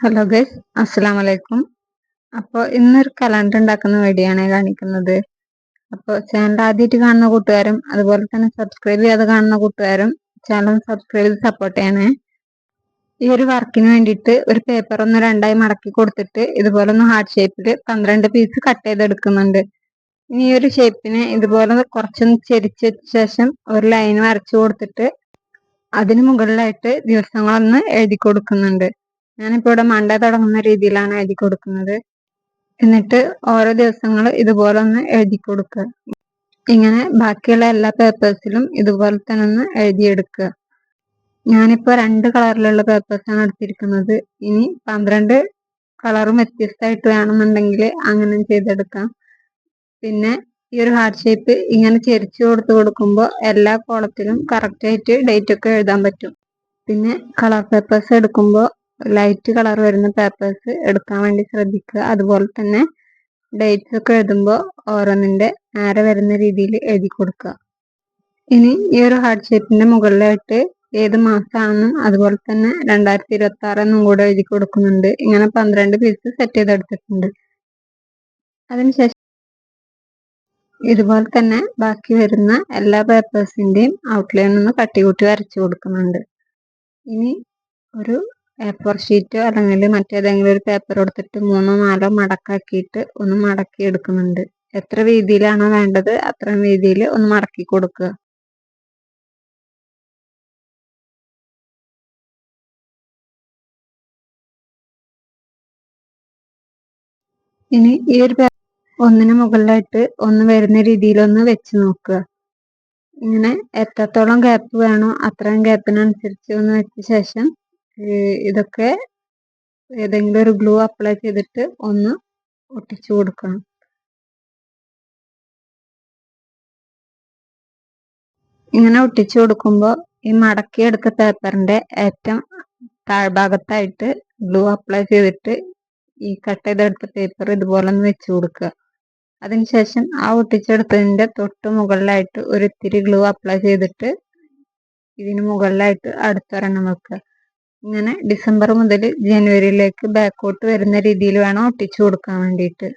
Hello guys അസ്സലാം വലൈക്കും അപ്പോൾ ഇന്നൊരു കലണ്ടർ ഉണ്ടാക്കുന്ന വീഡിയോ കാണിക്കുന്നത്. അപ്പോൾ ചാനൽ ആദ്യമായിട്ട് കാണുന്ന കൂട്ടുകാരും അതുപോലെ തന്നെ സബ്സ്ക്രൈബ് ചെയ്യാതെ കാണുന്ന കൂട്ടുകാരും ചാനൽ സബ്സ്ക്രൈബ് ചെയ്ത് സപ്പോർട്ട് ചെയ്യണേ. ഈ ഒരു വർക്കിന് വേണ്ടിയിട്ട് ഒരു പേപ്പർ ഒന്ന് രണ്ടായി മടക്കി കൊടുത്തിട്ട് ഇതുപോലെ ഒന്ന് ഹാർട്ട് ഷേപ്പിൽ പന്ത്രണ്ട് പീസ് കട്ട് ചെയ്തെടുക്കുന്നുണ്ട്. ഇനി ഈ ഒരു ഷേപ്പിന് ഇതുപോലെ കുറച്ചൊന്ന് ചെരിച്ച ശേഷം ഒരു ലൈൻ വരച്ചു കൊടുത്തിട്ട് അതിന് മുകളിലായിട്ട് ദിവസങ്ങളൊന്ന് എഴുതി കൊടുക്കുന്നുണ്ട്. ഞാനിപ്പോ ഇവിടെ മണ്ട തുടങ്ങുന്ന രീതിയിലാണ് എഴുതി കൊടുക്കുന്നത്. എന്നിട്ട് ഓരോ ദിവസങ്ങൾ ഇതുപോലെ ഒന്ന് എഴുതി കൊടുക്കുക. ഇങ്ങനെ ബാക്കിയുള്ള എല്ലാ പേപ്പേഴ്സിലും ഇതുപോലെ തന്നെ ഒന്ന് എഴുതിയെടുക്കുക ഞാനിപ്പോ രണ്ട് കളറിലുള്ള പേപ്പേഴ്സാണ് എടുത്തിരിക്കുന്നത്. ഇനി പന്ത്രണ്ട് കളറും വ്യത്യസ്തമായിട്ട് വേണമെന്നുണ്ടെങ്കിൽ അങ്ങനെ ചെയ്തെടുക്കാം. പിന്നെ ഈ ഒരു ഹാർട്ട് ഷേപ്പ് ഇങ്ങനെ ചെരിച്ചു കൊടുത്തു കൊടുക്കുമ്പോൾ എല്ലാ കോളത്തിലും കറക്റ്റായിട്ട് ഡേറ്റ് ഒക്കെ എഴുതാൻ പറ്റും. പിന്നെ കളർ പേപ്പേഴ്സ് എടുക്കുമ്പോൾ ലൈറ്റ് കളർ വരുന്ന പേപ്പേഴ്സ് എടുക്കാൻ വേണ്ടി ശ്രദ്ധിക്കുക. അതുപോലെ തന്നെ ഡേറ്റ്സ് ഒക്കെ എഴുതുമ്പോൾ ഓരോന്നിന്റെ നേരെ വരുന്ന രീതിയിൽ എഴുതി കൊടുക്കുക. ഇനി ഈ ഒരു ഹാർട്ട് ഷേപ്പിന്റെ മുകളിലായിട്ട് ഏത് മാസമാണെന്നും അതുപോലെ തന്നെ രണ്ടായിരത്തി ഇരുപത്തി ആറ് എന്നും കൂടെ എഴുതി കൊടുക്കുന്നുണ്ട്. ഇങ്ങനെ പന്ത്രണ്ട് പീസ് സെറ്റ് ചെയ്തെടുത്തിട്ടുണ്ട്. അതിനുശേഷം ഇതുപോലെ തന്നെ ബാക്കി വരുന്ന എല്ലാ പേപ്പേഴ്സിന്റെയും ഔട്ട്ലൈൻ ഒന്ന് കട്ടി കൂട്ടി വരച്ചു കൊടുക്കുന്നുണ്ട്. ഇനി ഒരു എ ഫോർ ഷീറ്റോ അല്ലെങ്കിൽ മറ്റേതെങ്കിലും ഒരു പേപ്പർ എടുത്തിട്ട് മൂന്നോ നാലോ മടക്കാക്കിയിട്ട് ഒന്ന് മടക്കി എടുക്കുന്നുണ്ട്. എത്ര വീതിയിലാണോ വേണ്ടത് അത്രയും വീതിയിൽ ഒന്ന് മടക്കി കൊടുക്കുക. ഇനി ഈ ഒരു ഒന്നിന് മുകളിലായിട്ട് ഒന്ന് വരുന്ന രീതിയിലൊന്ന് വെച്ച് നോക്കുക. ഇങ്ങനെ എത്രത്തോളം ഗ്യാപ്പ് വേണോ അത്രയും ഗ്യാപ്പിനനുസരിച്ച് ഒന്ന് വെച്ച ശേഷം ഇതൊക്കെ ഏതെങ്കിലും ഒരു ഗ്ലൂ അപ്ലൈ ചെയ്തിട്ട് ഒന്ന് ഒട്ടിച്ചു കൊടുക്കണം. ഇങ്ങനെ ഒട്ടിച്ചു കൊടുക്കുമ്പോൾ ഈ മടക്കിയെടുത്ത പേപ്പറിന്റെ ഏറ്റവും താഴ്ഭാഗത്തായിട്ട് ഗ്ലൂ അപ്ലൈ ചെയ്തിട്ട് ഈ കട്ട് ചെയ്തെടുത്ത പേപ്പർ ഇതുപോലെ ഒന്ന് വെച്ചു കൊടുക്കുക. അതിനുശേഷം ആ ഒട്ടിച്ചെടുത്തതിന്റെ തൊട്ട് മുകളിലായിട്ട് ഒരു ഇത്തിരി ഗ്ലൂ അപ്ലൈ ചെയ്തിട്ട് ഇതിന് മുകളിലായിട്ട് അടുത്തൊരെണ്ണം വെക്കുക. ഇങ്ങനെ ഡിസംബർ മുതൽ ജനുവരിയിലേക്ക് ബാക്കോട്ട് വരുന്ന രീതിയിൽ വേണം ഒട്ടിച്ചു കൊടുക്കാൻ വേണ്ടിയിട്ട്.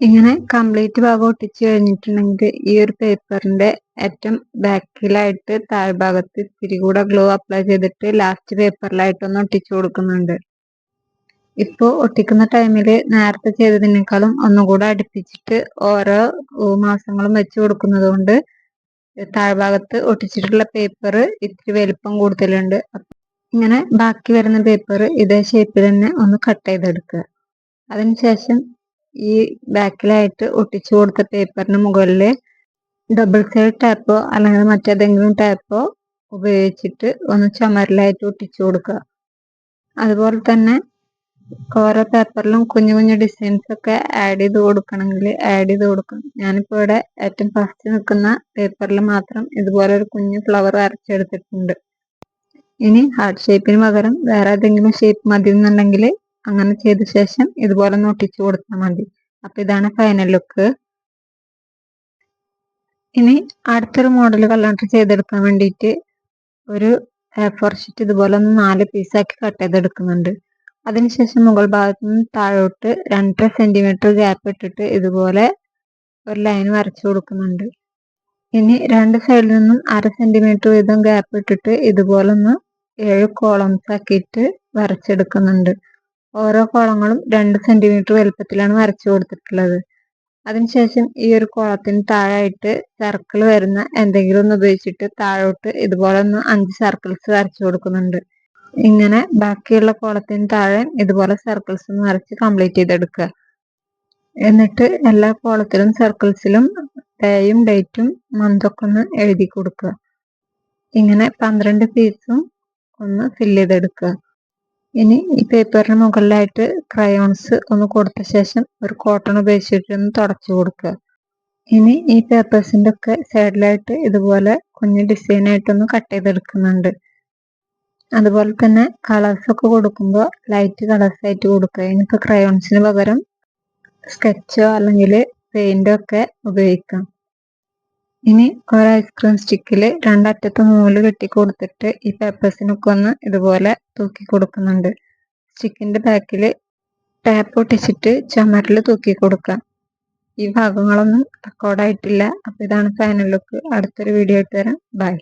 ഇങ്ങനെ കംപ്ലീറ്റ് ഭാഗം ഒട്ടിച്ചു കഴിഞ്ഞിട്ടുണ്ടെങ്കിൽ ഈ ഒരു പേപ്പറിന്റെ ഏറ്റവും ബാക്കിലായിട്ട് താഴ്ഭാഗത്ത് ഇത്തിരി കൂടെ ഗ്ലോ അപ്ലൈ ചെയ്തിട്ട് ലാസ്റ്റ് പേപ്പറിലായിട്ട് ഒന്ന് ഒട്ടിച്ചു കൊടുക്കുന്നുണ്ട്. ഇപ്പോൾ ഒട്ടിക്കുന്ന ടൈമിൽ നേരത്തെ ചെയ്തതിനേക്കാളും ഒന്നുകൂടെ അടുപ്പിച്ചിട്ട് ഓരോ മാസങ്ങളും വെച്ച് കൊടുക്കുന്നത് കൊണ്ട് താഴ്ഭാഗത്ത് ഒട്ടിച്ചിട്ടുള്ള പേപ്പർ ഇത്തിരി വലിപ്പം കൂടുതലുണ്ട്. ഇങ്ങനെ ബാക്കി വരുന്ന പേപ്പർ ഇതേ ഷേപ്പിൽ തന്നെ ഒന്ന് കട്ട് ചെയ്തെടുക്കുക. അതിനുശേഷം ഈ ബാക്കിലായിട്ട് ഒട്ടിച്ചു കൊടുത്ത പേപ്പറിന് മുകളിൽ ഡബിൾ സൈഡ് ടാപ്പോ അല്ലെങ്കിൽ മറ്റേതെങ്കിലും ടാപ്പോ ഉപയോഗിച്ചിട്ട് ഒന്ന് ചുമരിലായിട്ട് ഒട്ടിച്ചു കൊടുക്കുക. അതുപോലെ തന്നെ ഓരോ പേപ്പറിലും കുഞ്ഞു കുഞ്ഞു ഡിസൈൻസ് ഒക്കെ ആഡ് ചെയ്ത് കൊടുക്കണമെങ്കിൽ ആഡ് ചെയ്ത് കൊടുക്കും ഞാനിപ്പോൾ ഇവിടെ ഏറ്റവും ഫസ്റ്റ് നിൽക്കുന്ന പേപ്പറിൽ മാത്രം ഇതുപോലെ ഒരു കുഞ്ഞു ഫ്ലവർ വരച്ചെടുത്തിട്ടുണ്ട്. ഇനി ഹാർട്ട് ഷേപ്പിന് പകരം വേറെ ഏതെങ്കിലും ഷേപ്പ് മതി എന്നുണ്ടെങ്കിൽ അങ്ങനെ ചെയ്ത ശേഷം ഇതുപോലെ ഒന്ന് ഒട്ടിച്ചു കൊടുത്താൽ മതി. അപ്പൊ ഇതാണ് ഫൈനൽ ലുക്ക് ഇനി അടുത്തൊരു മോഡൽ കളർ ചെയ്തെടുക്കാൻ വേണ്ടിയിട്ട് ഒരു ഫോർ ഷീറ്റ് ഇതുപോലെ ഒന്ന് നാല് പീസാക്കി കട്ട് ചെയ്തെടുക്കുന്നുണ്ട്. അതിനുശേഷം മുകൾ ഭാഗത്ത് നിന്ന് താഴോട്ട് രണ്ടര സെന്റിമീറ്റർ ഗ്യാപ്പ് ഇട്ടിട്ട് ഇതുപോലെ ഒരു ലൈൻ വരച്ചു കൊടുക്കുന്നുണ്ട്. ഇനി രണ്ട് സൈഡിൽ നിന്നും അര സെന്റിമീറ്റർ വീതം ഗ്യാപ്പ് ഇട്ടിട്ട് ഇതുപോലെ ഒന്ന് ഏഴ് കോളംസ് ആക്കിയിട്ട് വരച്ചെടുക്കുന്നുണ്ട്. ഓരോ കോളങ്ങളും രണ്ട് സെന്റിമീറ്റർ വലുപ്പത്തിലാണ് വരച്ചു കൊടുത്തിട്ടുള്ളത്. അതിനുശേഷം ഈ ഒരു കോളത്തിന് താഴായിട്ട് സർക്കിൾ വരുന്ന എന്തെങ്കിലും ഒന്ന് ഉപയോഗിച്ചിട്ട് താഴോട്ട് ഇതുപോലെ ഒന്ന് അഞ്ച് സർക്കിൾസ് വരച്ചു കൊടുക്കുന്നുണ്ട്. ഇങ്ങനെ ബാക്കിയുള്ള കോളത്തിന് താഴെ ഇതുപോലെ സർക്കിൾസ് വരച്ച് കംപ്ലീറ്റ് ചെയ്തെടുക്കുക. എന്നിട്ട് എല്ലാ കോളത്തിലും സർക്കിൾസിലും ഡേയും ഡേറ്റും മന്തൊക്കെ ഒന്ന് എഴുതി കൊടുക്കുക. ഇങ്ങനെ പന്ത്രണ്ട് പീസും ഒന്ന് ഫില്ല് ചെയ്തെടുക്കുക. ഇനി ഈ പേപ്പറിന് മുകളിലായിട്ട് ക്രയോൺസ് ഒന്ന് കൊടുത്ത ശേഷം ഒരു കോട്ടൺ ഉപയോഗിച്ചിട്ട് ഒന്ന് തുടച്ചു കൊടുക്കുക. ഇനി ഈ പേപ്പേഴ്സിന്റെ ഒക്കെ സൈഡിലായിട്ട് ഇതുപോലെ കുഞ്ഞു ഡിസൈനായിട്ടൊന്ന് കട്ട് ചെയ്തെടുക്കുന്നുണ്ട്. അതുപോലെ തന്നെ കളേഴ്സ് ഒക്കെ കൊടുക്കുമ്പോൾ ലൈറ്റ് കളേഴ്സ് ആയിട്ട് കൊടുക്കുക. ഇനിയിപ്പോൾ ക്രയോൺസിന് പകരം സ്കെച്ചോ അല്ലെങ്കിൽ പെയിന്റോ ഒക്കെ ഉപയോഗിക്കാം. ഇനി ഒരു ഐസ്ക്രീം സ്റ്റിക്കിൽ രണ്ടറ്റത്ത് നൂൽ കെട്ടി കൊടുത്തിട്ട് ഈ പേപ്പേഴ്സിനൊക്കെ ഒന്ന് ഇതുപോലെ തൂക്കി കൊടുക്കുന്നുണ്ട്. സ്റ്റിക്കിന്റെ ബാക്കിൽ ടാപ്പ് ഒട്ടിച്ചിട്ട് ചുമരിൽ തൂക്കി കൊടുക്കാം ഈ ഭാഗങ്ങളൊന്നും റെക്കോർഡായിട്ടില്ല അപ്പോൾ ഇതാണ് ഫൈനൽ ലുക്ക് അടുത്തൊരു വീഡിയോ ആയിട്ട് വരാം. ബൈ